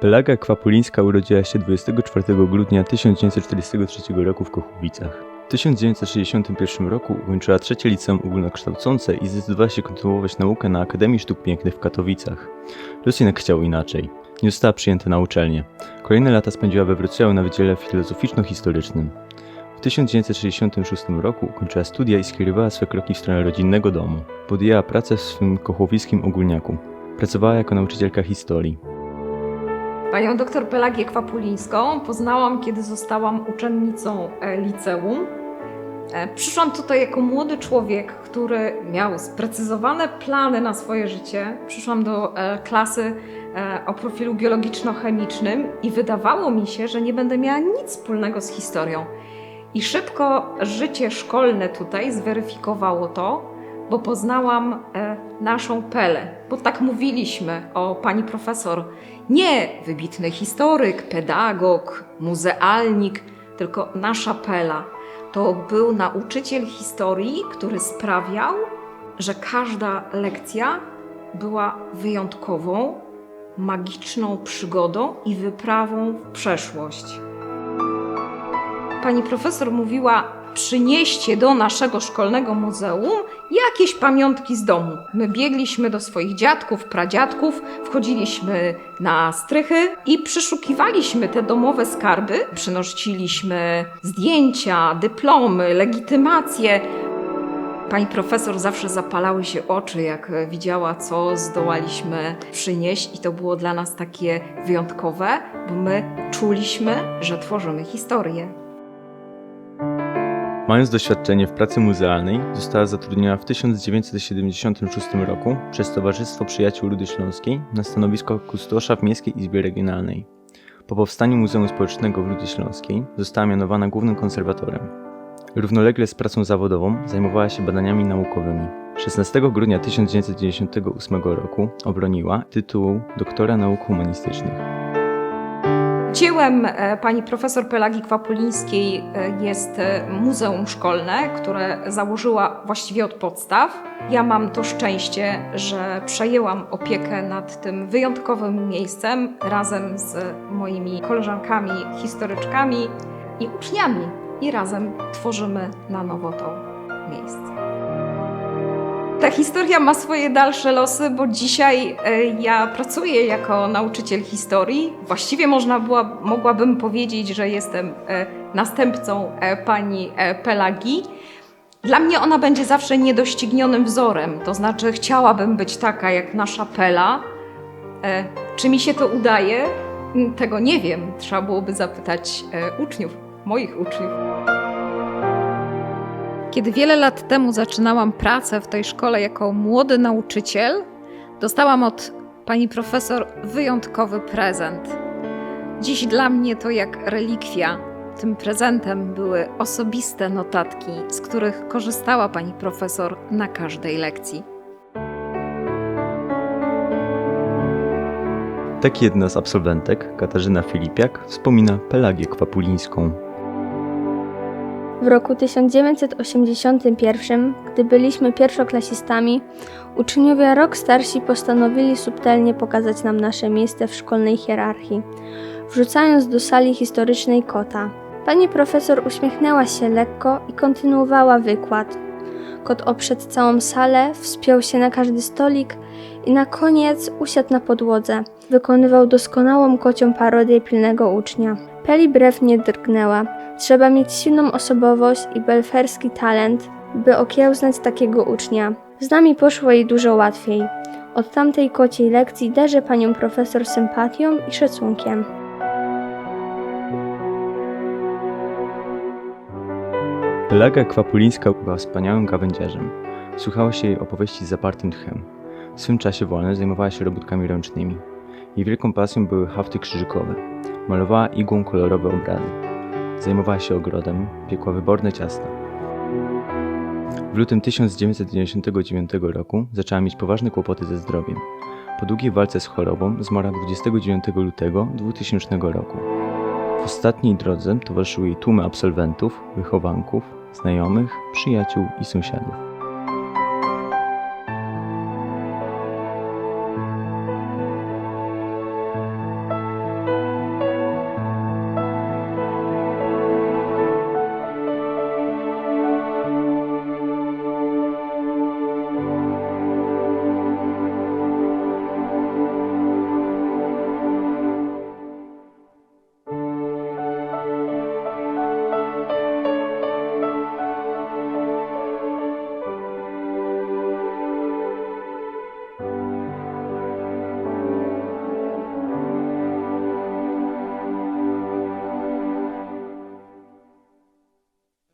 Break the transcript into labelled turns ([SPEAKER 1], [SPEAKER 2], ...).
[SPEAKER 1] Pelaga Kwapulińska urodziła się 24 grudnia 1943 roku w Kochowicach. W 1961 roku ukończyła trzecie liceum ogólnokształcące i zdecydowała się kontynuować naukę na Akademii Sztuk Pięknych w Katowicach. Los jednak chciał inaczej. Nie została przyjęta na uczelnię. Kolejne lata spędziła we Wrocławiu na Wydziale Filozoficzno-Historycznym. W 1966 roku ukończyła studia i skierowała swe kroki w stronę rodzinnego domu. Podjęła pracę w swym kochowickim ogólniaku. Pracowała jako nauczycielka historii.
[SPEAKER 2] Panią doktor Pelagię Kwapulińską poznałam, kiedy zostałam uczennicą e, liceum. E, Przyszłam tutaj jako młody człowiek, który miał sprecyzowane plany na swoje życie. Przyszłam do e, klasy o profilu biologiczno-chemicznym i wydawało mi się, że nie będę miała nic wspólnego z historią. I szybko życie szkolne tutaj zweryfikowało to, bo poznałam naszą Pelę, bo tak mówiliśmy o pani profesor. Nie wybitny historyk, pedagog, muzealnik, tylko nasza Pela. To był nauczyciel historii, który sprawiał, że każda lekcja była wyjątkową, magiczną przygodą i wyprawą w przeszłość. Pani profesor mówiła: przynieście do naszego szkolnego muzeum jakieś pamiątki z domu. My biegliśmy do swoich dziadków, pradziadków, wchodziliśmy na strychy i przeszukiwaliśmy te domowe skarby. Przynosiliśmy zdjęcia, dyplomy, legitymacje. Pani profesor zawsze zapalały się oczy, jak widziała, co zdołaliśmy przynieść, i to było dla nas takie wyjątkowe, bo my czuliśmy, że tworzymy historię.
[SPEAKER 1] Mając doświadczenie w pracy muzealnej, została zatrudniona w 1976 roku przez Towarzystwo Przyjaciół Rudy Śląskiej na stanowisko kustosza w Miejskiej Izbie Regionalnej. Po powstaniu Muzeum Społecznego w Rudy Śląskiej została mianowana głównym konserwatorem. Równolegle z pracą zawodową zajmowała się badaniami naukowymi. 16 grudnia 1998 roku obroniła tytuł doktora nauk humanistycznych.
[SPEAKER 2] Dziełem e, pani profesor Pelagi Kwapulińskiej e, jest e, muzeum szkolne, które założyła właściwie od podstaw. Ja mam to szczęście, że przejęłam opiekę nad tym wyjątkowym miejscem razem z moimi koleżankami, historyczkami i uczniami. I razem tworzymy na nowo to miejsce. Ta historia ma swoje dalsze losy, bo dzisiaj e, ja pracuję jako nauczyciel historii. Właściwie można była, mogłabym powiedzieć, że jestem e, następcą e, pani Pelagi. Dla mnie ona będzie zawsze niedoścignionym wzorem, to znaczy chciałabym być taka jak nasza Pela. Czy mi się to udaje? Tego nie wiem. Trzeba byłoby zapytać uczniów, moich uczniów. Kiedy wiele lat temu zaczynałam pracę w tej szkole jako młody nauczyciel, dostałam od pani profesor wyjątkowy prezent. Dziś dla mnie to jak relikwia. Tym prezentem były osobiste notatki, z których korzystała pani profesor na każdej lekcji.
[SPEAKER 1] Tak jedna z absolwentek, Katarzyna Filipiak, wspomina Pelagię Kwapulińską.
[SPEAKER 3] W roku 1981, gdy byliśmy pierwszoklasistami, uczniowie rok starsi postanowili subtelnie pokazać nam nasze miejsce w szkolnej hierarchii, wrzucając do sali historycznej kota. Pani profesor uśmiechnęła się lekko i kontynuowała wykład. Kot obszedł całą salę, wspiął się na każdy stolik i na koniec usiadł na podłodze. Wykonywał doskonałą kocią parodię pilnego ucznia. Peli brew nie drgnęła. Trzeba mieć silną osobowość i belferski talent, by okiełznać takiego ucznia. Z nami poszło jej dużo łatwiej. Od tamtej kociej lekcji darzę panią profesor sympatią i szacunkiem.
[SPEAKER 1] Pelaga Kwapulińska była wspaniałym gawędziarzem. Słuchało się jej opowieści z zapartym tchem. W swym czasie wolnym zajmowała się robótkami ręcznymi. Jej wielką pasją były hafty krzyżykowe. Malowała igłą kolorowe obrazy. Zajmowała się ogrodem, piekła wyborne ciasta. W lutym 1999 roku zaczęła mieć poważne kłopoty ze zdrowiem. Po długiej walce z chorobą zmarła 29 lutego 2000 roku. W ostatniej drodze towarzyszyły jej tłumy absolwentów, wychowanków, znajomych, przyjaciół i sąsiadów.